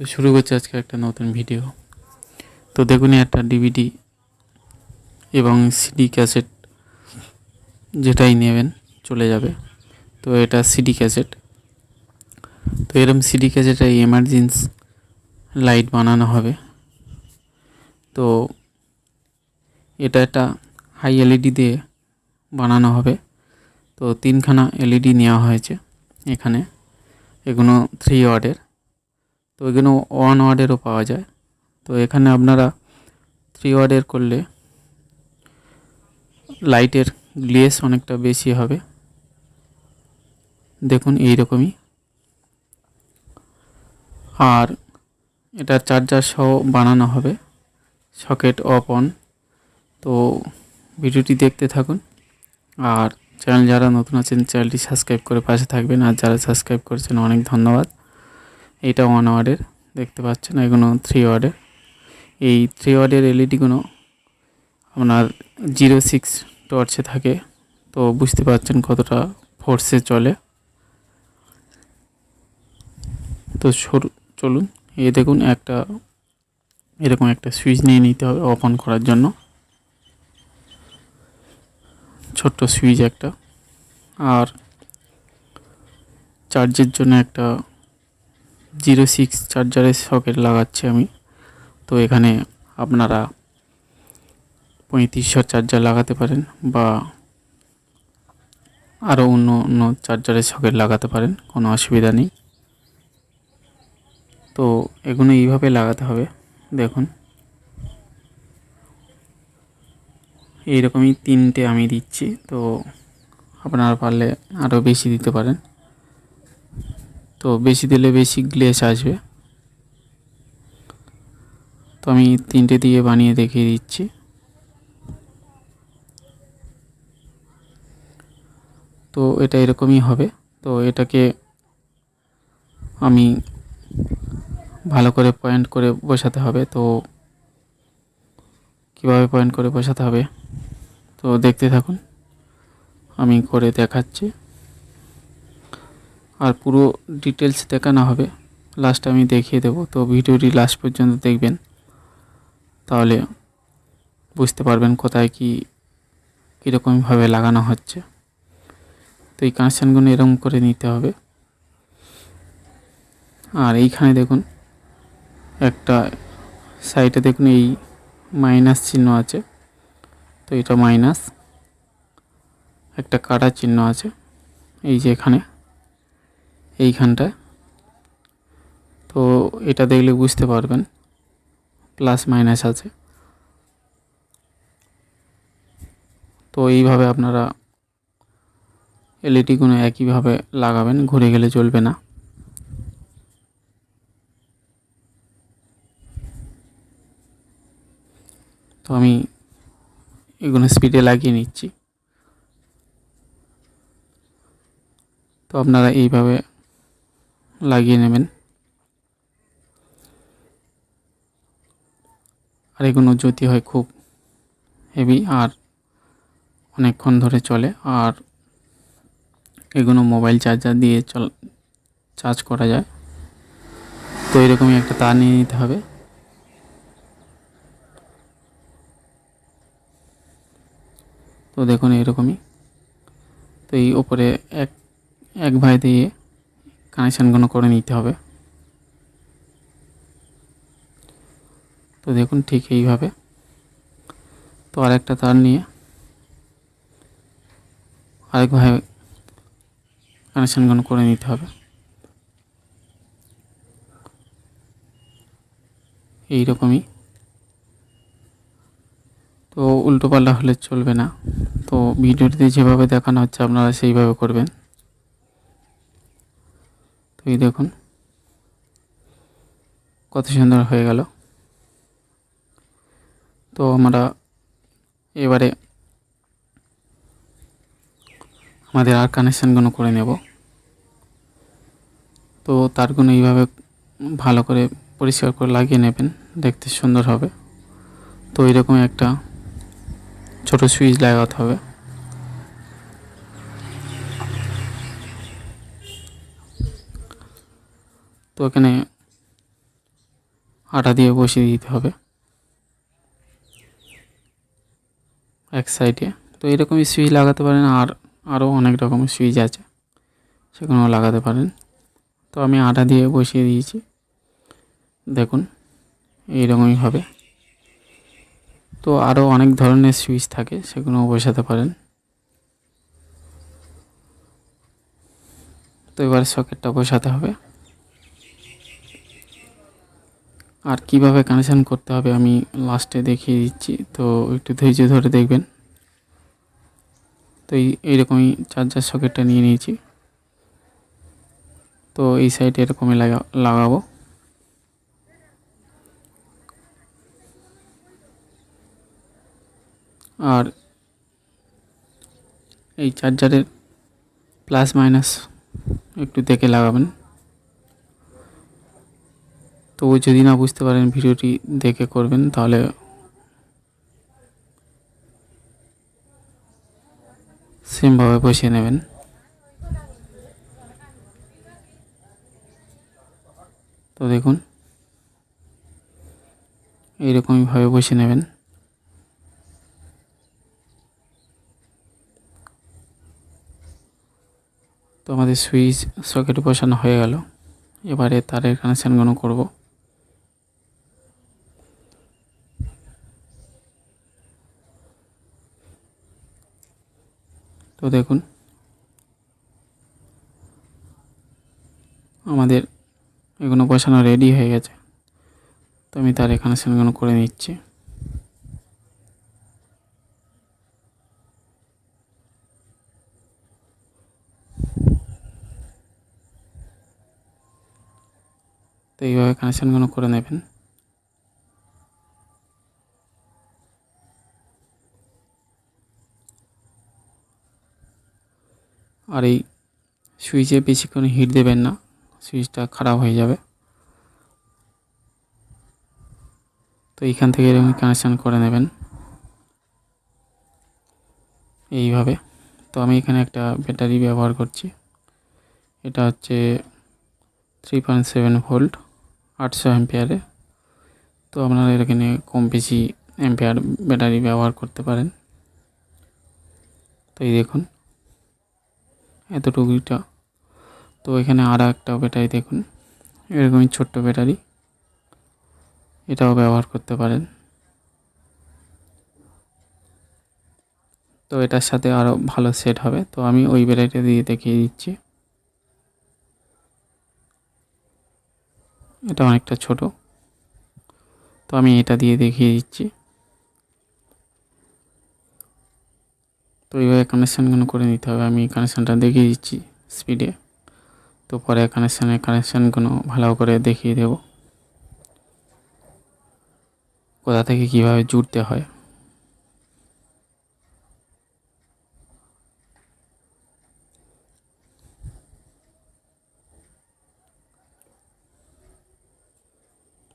তো শুরু করছি আজকে একটা নতুন ভিডিও। তো দেখুন একটা ডিভিডি এবং সিডি ক্যাসেট যেটাই নেবেন, চলে যাবে। তো এটা সিডি ক্যাসেট তো এরম সিডি ক্যাসেটে এমার্জেন্সি লাইট বানানো হবে। তো এটা একটা হাই এলইডি দিয়ে বানানো হবে। তো তিনখানা এলইডি নেওয়া হয়েছে এখানে। এগুলো থ্রি ওয়ার্ডের তো এগুলো ওয়ান ওয়ার্ডেরও পাওয়া যায়। তো এখানে আপনারা থ্রি ওয়ার্ডের করলে লাইটের গ্লেস অনেকটা বেশি হবে। দেখুন এই রকমই আর এটা চার্জার সহ বানানো হবে। সকেট অফ অন তো ভিডিওটি দেখতে থাকুন। আর চ্যানেল যারা নতুন আছেন চ্যানেলটি সাবস্ক্রাইব করে পাশে থাকবেন। আর যারা সাবস্ক্রাইব করেছেন, অনেক ধন্যবাদ। এটা ওয়ান ওয়ার্ডের দেখতে পাচ্ছেন এগুলো থ্রি ওয়ার্ডের এই থ্রি ওয়ার্ডের এলইডিগুলো আপনার জিরো সিক্স টর্চে থাকে, তো বুঝতে পারছেন কতটা ফোর্সে চলে। তো সরু, চলুন এ দেখুন একটা, এরকম একটা সুইচ নিয়ে নিতে হবে অফ অন করার জন্য। ছোট্ট সুইচ একটা। আর চার্জের জন্য একটা জিরো সিক্স চার্জারের সকেট লাগাচ্ছি আমি। তো এখানে আপনারা পঁয়ত্রিশশো চার্জার লাগাতে পারেন বা আরও অন্য অন্য চার্জারের সকেট লাগাতে পারেন, কোনো অসুবিধা নেই। তো এগুলো এইভাবে লাগাতে হবে, দেখুন। এইরকমই তিনটে আমি দিচ্ছি, তো আপনারা পারলে আরও বেশি দিতে পারেন। তো বেশি দিলে বেশি গ্লেস আসবে। তো আমি তিনটে দিয়ে বানিয়ে দেখিয়ে দিচ্ছি। তো এটা এরকমই হবে। তো এটাকে আমি ভালো করে পয়েন্ট করে বসাতে হবে। তো কীভাবে পয়েন্ট করে বসাতে হবে? তো দেখতে থাকুন। আমি করে দেখাচ্ছি। আর পুরো ডিটেলস দেখানো হবে। লাস্ট আমি দেখিয়ে দেবো। তো ভিডিওটি লাস্ট পর্যন্ত দেখবেন। তাহলে বুঝতে পারবেন কোথায় কি, কীরকমভাবে লাগানো হচ্ছে। তো এই কানেকশানগুলো এরকম করে নিতে হবে। আর এইখানে দেখুন, একটা সাইডে দেখুন, এই মাইনাস চিহ্ন আছে। তো এটা মাইনাস একটা কাটা চিহ্ন আছে, এই যে এখানে। এইখানটায়। তো এটা দেখলে বুঝতে পারবেন, প্লাস মাইনাস আছে। তো এইভাবে আপনারা এলইডিগুলো একইভাবে লাগাবেন, ঘুরে গেলে চলবে না। তো আমি এগুলো স্পিডে লাগিয়ে নিচ্ছি। তো আপনারা এইভাবে লাগিয়ে নেবেন। আর এগুলো যদি হয় খুব হেভি আর অনেকক্ষণ ধরে চলে। আর এগুলো মোবাইল চার্জার দিয়ে চল চার্জ করা যায়। তো এরকমই একটা তার নিয়ে নিতে হবে। তো দেখুন এরকমই। তো এই ওপরে এক এক ভাই দিয়ে কানেকশানগুলো করে নিতে হবে। তো দেখুন ঠিক এইভাবে। তো আরেকটা তার নিয়ে আরেকভাবে কানেকশানগুলো করে নিতে হবে। এই রকমই তো উল্টো পাল্টা হলে চলবে না। তো ভিডিওটিতে যেভাবে দেখানো হচ্ছে আপনারা সেইভাবে করবেন। এই দেখুন। কত সুন্দর হয়ে গেল। তো আমরা এবারে আমাদের আর কানেকশানগুলো করে নেব। তো তারগুলো এইভাবে ভালো করে পরিষ্কার করে লাগিয়ে নেবেন, দেখতে সুন্দর হবে। তো এরকম একটা ছোট সুইচ লাগাতে হবে। তো এখানে আটা দিয়ে বসিয়ে দিতে হবে এক সাইডে। তো এরকমই সুইচ লাগাতে পারেন আর আরও অনেক রকমের সুইচ আছে সেগুলো লাগাতে পারেন। তো আমি আটা দিয়ে বসিয়ে দিয়েছি। দেখুন, এইরকমই হবে। তো আরও অনেক ধরনের সুইচ থাকে সেগুলো বসাতে পারেন। তো এবার সকেটটা বসাতে হবে। আর কীভাবে কানেকশান করতে হবে আমি লাস্টে দেখিয়ে দিচ্ছি। তো একটু ধৈর্য ধরে দেখবেন। তো এই, এইরকমই চার্জার সকেটটা নিয়ে নিয়েছি। তো এই সাইডে এরকমই লাগা, লাগাবো। আর এই চার্জারের প্লাস মাইনাস একটু দেখে লাগাবেন। তো যদি না বুঝতে পারেন ভিডিওটি দেখে করবেন, তাহলে সেমভাবে বসিয়ে নেবেন। তো দেখুন এইরকমইভাবে বসিয়ে নেবেন। তো আমাদের সুইচ সকেট বসানো হয়ে গেল। এবারে তারের কানেকশানগুলো করব। তো দেখুন, আমাদের এগুলো বসানো রেডি হয়ে গেছে। তো আমি তার কানেকশানগুলো করে নিচ্ছি। তো এইভাবে কানেকশানগুলো করে নেবেন। আর এই সুইচে বেশিক্ষণ হিট দেবেন না, সুইচটা খারাপ হয়ে যাবে। তো এইখান থেকে এরকম কানেকশান করে নেবেন। এইভাবে। তো আমি এখানে একটা ব্যাটারি ব্যবহার করছি। এটা হচ্ছে থ্রি পয়েন্ট সেভেন ভোল্ট আটশো অ্যাম্পিয়ারে তো আপনারা এখানে কম বেশি অ্যাম্পিয়ার ব্যাটারি ব্যবহার করতে পারেন। তো এই দেখুন। এতটুকুটা তো এখানে আর একটা ব্যাটারি দেখুন। এরকমই ছোট্ট ব্যাটারি। এটাও ব্যবহার করতে পারেন। তো এটার সাথে আরও ভালো সেট হবে। তো আমি ওই ব্যাটারিটা দিয়ে দেখিয়ে দিচ্ছি। এটা অনেকটা ছোট। তো আমি এটা দিয়ে দেখিয়ে দিচ্ছি। তো এইভাবে কানেকশানগুলো করে নিতে হবে। আমি কানেকশানটা দেখিয়ে দিচ্ছি স্পিডে তো পরে কানেকশানের কানেকশানগুলো ভালো করে দেখিয়ে দেব। কোথা থেকে কীভাবে জুড়তে হয়।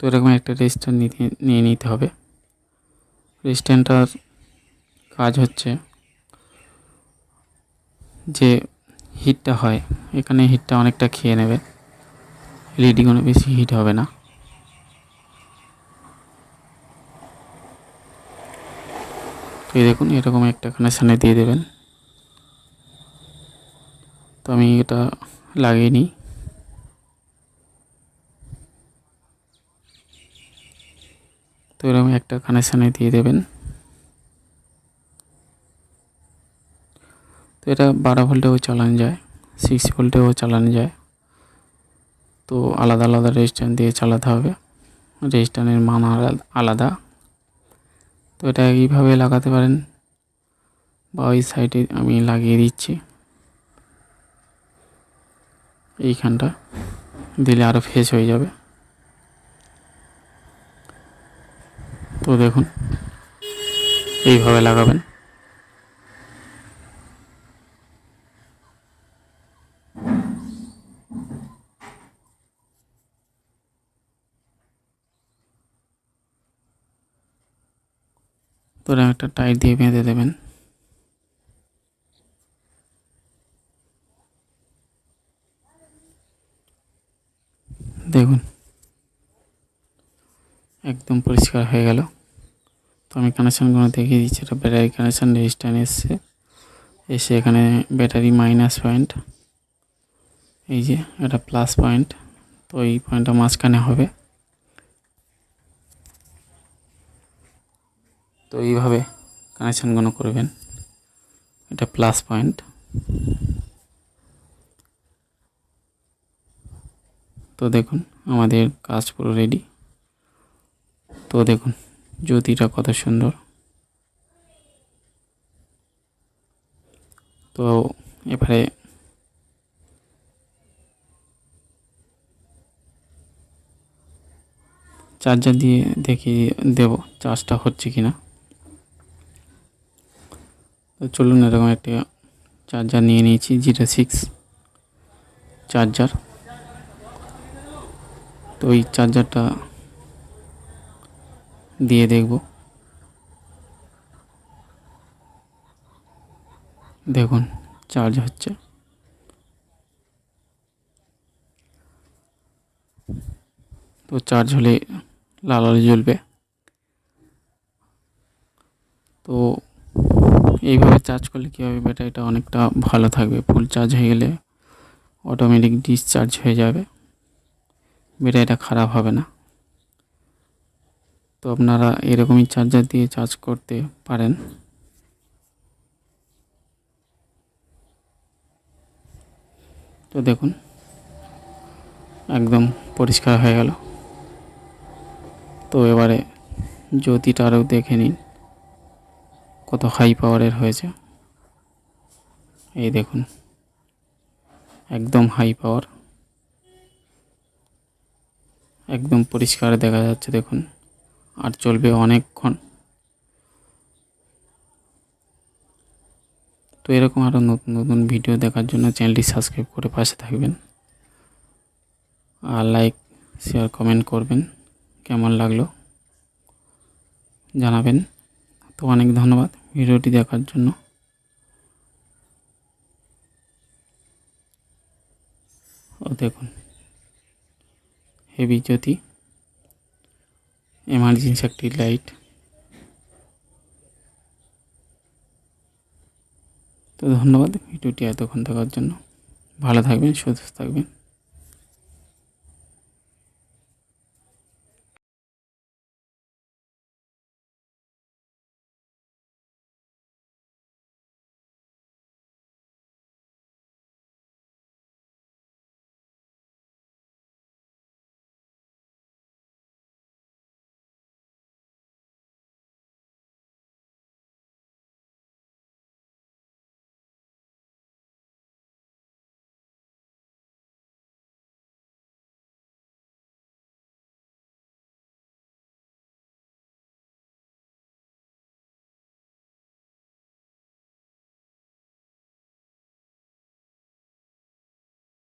তো এরকম একটা রেজিস্ট্যান্ট নিয়ে নিতে হবে। রেজিস্ট্যান্টটার কাজ হচ্ছে যে হিটটা হয়, এখানে হিটটা অনেকটা খেয়ে নেবে। এলইডি কোনো বেশি হিট হবে না। তো এই দেখুন, এরকম একটা কানেকশানে দিয়ে দেবেন। তো আমি এটা লাগিয়ে নিই। তো এরকম একটা কানেকশানে দিয়ে দেবেন। এটা বারো ভোল্টেও চালানো যায় সিক্স ভোল্টেও চালানো যায়। তো আলাদা আলাদা রেজিস্ট্যান্ট দিয়ে চালাতে হবে রেজিস্ট্যান্টের মান আলাদা তো এটা এইভাবে লাগাতে পারেন, বা ওই সাইডে আমি লাগিয়ে দিচ্ছি। এইখানটা দিলে আরও ফ্রেশ হয়ে যাবে। তো দেখুন, এইভাবে লাগাবেন। তো একটা টাইট দিয়ে বেঁধে দেবেন। দেখুন, একদম পরিষ্কার হয়ে গেল। তো আমি কানেকশানগুলো দেখিয়ে দিচ্ছি, এটা ব্যাটারি কানেকশান রেজিস্ট্যান্স এসছে। এসে এখানে ব্যাটারি মাইনাস পয়েন্ট এই যে এটা প্লাস পয়েন্ট তো এই পয়েন্টটা মাঝখানে হবে। তো এইভাবে কানেকশানগুলো করবেন। এটা প্লাস পয়েন্ট তো দেখুন, আমাদের কাজ পুরো রেডি তো দেখুন, জ্যোতিটা কত সুন্দর। তো এবারে চার্জার দিয়ে দেখি দেব চার্জটা হচ্ছে কিনা। তো চলুন এরকম একটা চার্জার নিয়ে নিয়েছি জিরো সিক্স চার্জার তো এই চার্জারটা দিয়ে দেখব। দেখুন চার্জ হচ্ছে। তো চার্জ হলে লাল আলো জ্বলবে। তো এইভাবে চার্জ করলে কী হবে? ব্যাটারিটা অনেকটা ভালো থাকবে। ফুল চার্জ হয়ে গেলে অটোমেটিক ডিসচার্জ হয়ে যাবে। ব্যাটারিটা খারাপ হবে না। তো আপনারা এরকমই চার্জার দিয়ে চার্জ করতে পারেন। তো দেখুন, একদম পরিষ্কার হয়ে গেল। তো এবারে জ্যোতিটা আরও দেখে নিন। কত হাই পাওয়ারের হয়েছে। এই দেখুন, একদম হাই পাওয়ার একদম পরিষ্কার দেখা যাচ্ছে, দেখুন, আর চলবে অনেকক্ষণ। তো এরকম আরও নতুন নতুন ভিডিও দেখার জন্য চ্যানেলটি সাবস্ক্রাইব করে পাশে থাকবেন। আর লাইক শেয়ার কমেন্ট করবেন, কেমন লাগল জানাবেন। তো অনেক ধন্যবাদ। ভিডিওটি দেখার জন্য। ও দেখুন, হেভি জ্যোতি এমার্জেন্সি একটি লাইট তো ধন্যবাদ ভিডিওটি এতক্ষণ দেখার জন্য। ভালো থাকবেন, সুস্থ থাকবেন।